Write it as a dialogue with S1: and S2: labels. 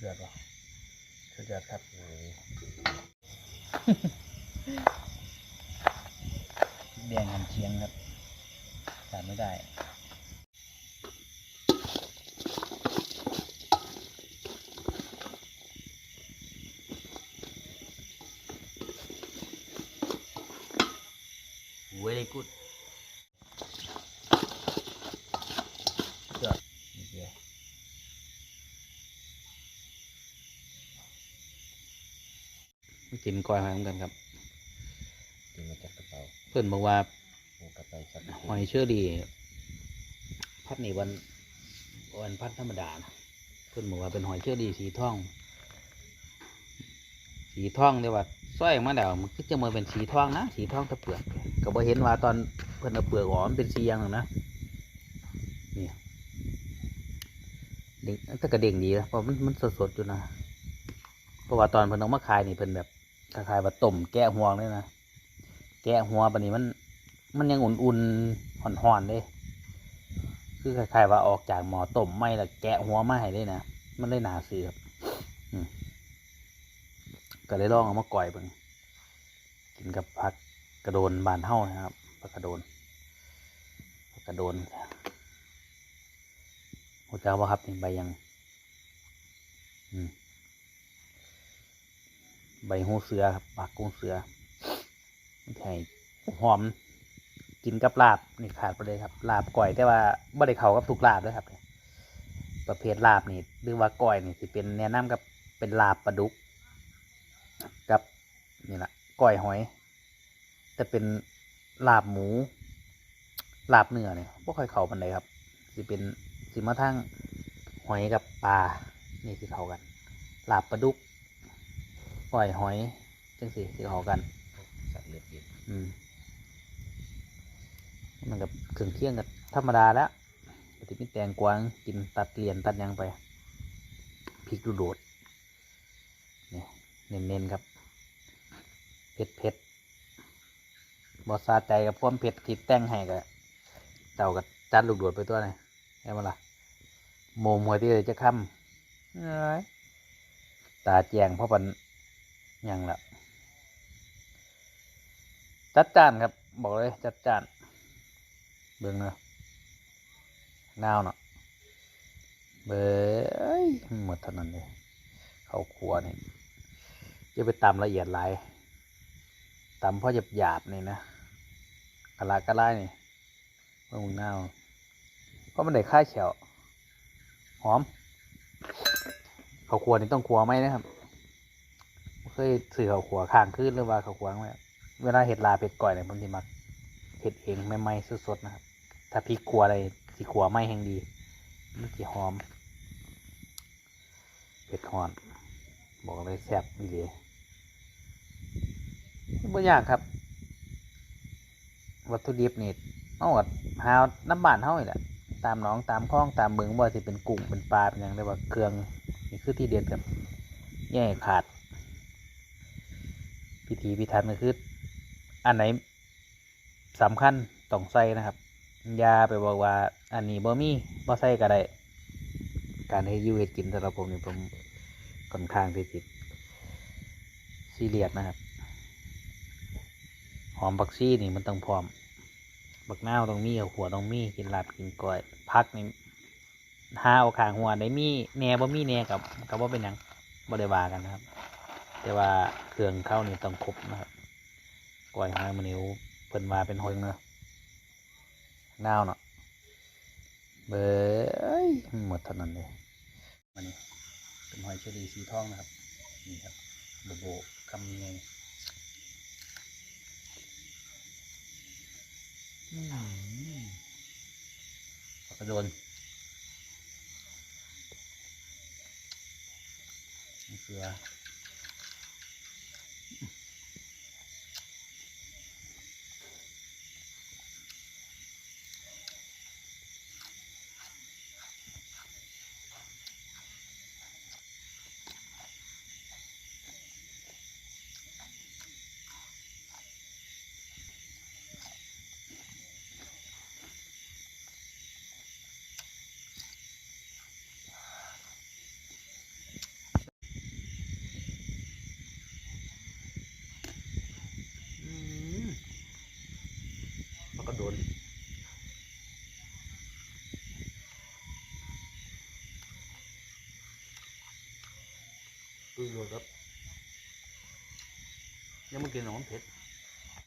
S1: เดือดหรอสุดยอดครับแดงหันเชียงครับขาดไม่ได้ very good ยอดโอเคไม่ กินก้อยหอยเหมือนกันครับ
S2: กินมาจากกระเป๋า
S1: เพื่อนบอกว่า
S2: หมูกระเป๋าสัก
S1: หอยเชอรี่พัดนี่วันวันพัดธรรมดานะเพื่อนบอกว่าเป็นหอยเชอรี่สีทอง สีทองเรียกว่าสร้อยออกมาแล้วมันก็จะมาเป็นสีทองนะสีทองตะเปลือกก็บ่เห็นว่าตอนเพื่อนเอาเปลือกออกมันเป็นสีอย่างหนึ่งนะนี่เด็กแต่กระเด้งดีนะเพราะมันมันสดๆอยู่นะเพราะว่าตอนเพิ่นเอามาขายนี่เพิ่นแบบ คล้ายๆว่าต้มแกะห่วงเลยนะ แกะหัวปานนี้มัน มันยังอุ่นๆห่อนๆเลยคือคล้ายๆว่าออกจากหม้อต้มไม่ละแกะหัวไมาให้เลยนะ มันได้หนาซื้อครับก็เลยลองเอามาก่อยเบิ่งกินกับผักกระโดนบานเท่านะครับผักกระโดนผักกระโดนหัวเจ้าว่าครับนี่ใบยัง อืม ใบหูเสือครับปากกุ้งเสือไทยหอม กินกับลาบนี่ขาดไปเลยครับ ลาบก่อยแต่ว่าบ่ได้เขากับทุกลาบด้วยครับ ประเภทลาบนี่หรือว่าก้อยนี่สิเป็นแนะนำกับเป็นลาบปลาดุก กับนี่แหละก้อยหอย แต่เป็นลาบหมู ลาบเนื้อเนี่ยบ่ค่อยเขาปันใดครับสิเป็นสิมาทั้งหอยกับปลานี่สิเขากันลาบปลาดุก ก้อยหอยจังสิสิเข้ากัน
S2: สัตว์เลือดเย็น
S1: อืมมันกับเครื่องเคียงกับธรรมดาแล้วปฏิมิตแตงกวางกินตัดเหรียญตัดหยังไปพริกดูโดดนี่เน้นๆครับเผ็ดเผ็ดบอสาใจกับพวามเผ็ดที่แต่งให้กับเจ้ากับจัดลูกโดดไปตัวไหนใช่ไหมล่ะโมมหัวที่เลยจะค้ำเอ้ยตาแจงเพราะปันห ยังละจัดจานครับ บอกเลยจัดจาน เบิ่งเนาะนาวเนาะเบ้ยหมดเท่านั้นเลยเข้าครัวนี่จะไปตำละเอียดหลายตำเพราะหยาบหยาบๆนี่นะกะลากะลานี่เบิ่งนาวเพราะมันได้ค่าเขียวหอม เข้าครัวนี่ต้องครัวไหมนะครับ ยซื้อข้าวครัวข้างคืนหรือว่าข้าวครัวไหมเวลาเห็ดลาเผ็ดก่อยเนี่ยผมจะมักเผ็ดเองไม่ไหม้สดๆนะครับ ถ้าพริกขัวอะไรสีขัวไหม้แห่งดีมันสีหอมเผ็ดหอน บอกเลยแซ่บดีเลยไม่ยากครับ วัตถุดิบนี่เอาดหาน้ำบานเท่านี่แหละตามน้องตามคลองตามเมืองว่าสิเป็นกุ้งเป็นปลาเป็นอย่างไรว่าเครื่องนี่คือที่เด็ดกับแย่ขาด พิธีพิธันก็คือ อันไหนสำคัญต้องใส่นะครับยาไปบอกว่า อันนี้บ่มีบ่ใส่ก็ได้การให้ยูเฮ็ดกินสำหรับผมนี่ผมค่อนข้างที่จิตซีเรียสนะครับ หอมบักซี่นี่มันต้องพร้อม บักน้าวต้องมีหัวต้องมีกินลาบกินก้อยพักนี่หาเอาขางหัวได้มีแหน่บ่มีแหน่กับกับว่าเป็นยังบ่ได้ว่ากันนะครับ แต่ว่าเครื่องเข้านี่ต้องครบนะครับก้อยหอยมันนิ้วเพิ่นว่าเป็นหอยเนาะนาวเนาะเบยหมดเท่านั้นเลยมันนี่เป็นหอยเชอรี่สีทองนะครับนี่ครับโบโบคำยังไงกระโดนเกลือ คือโรยครับ ยังไม่กินหนมเผ็ด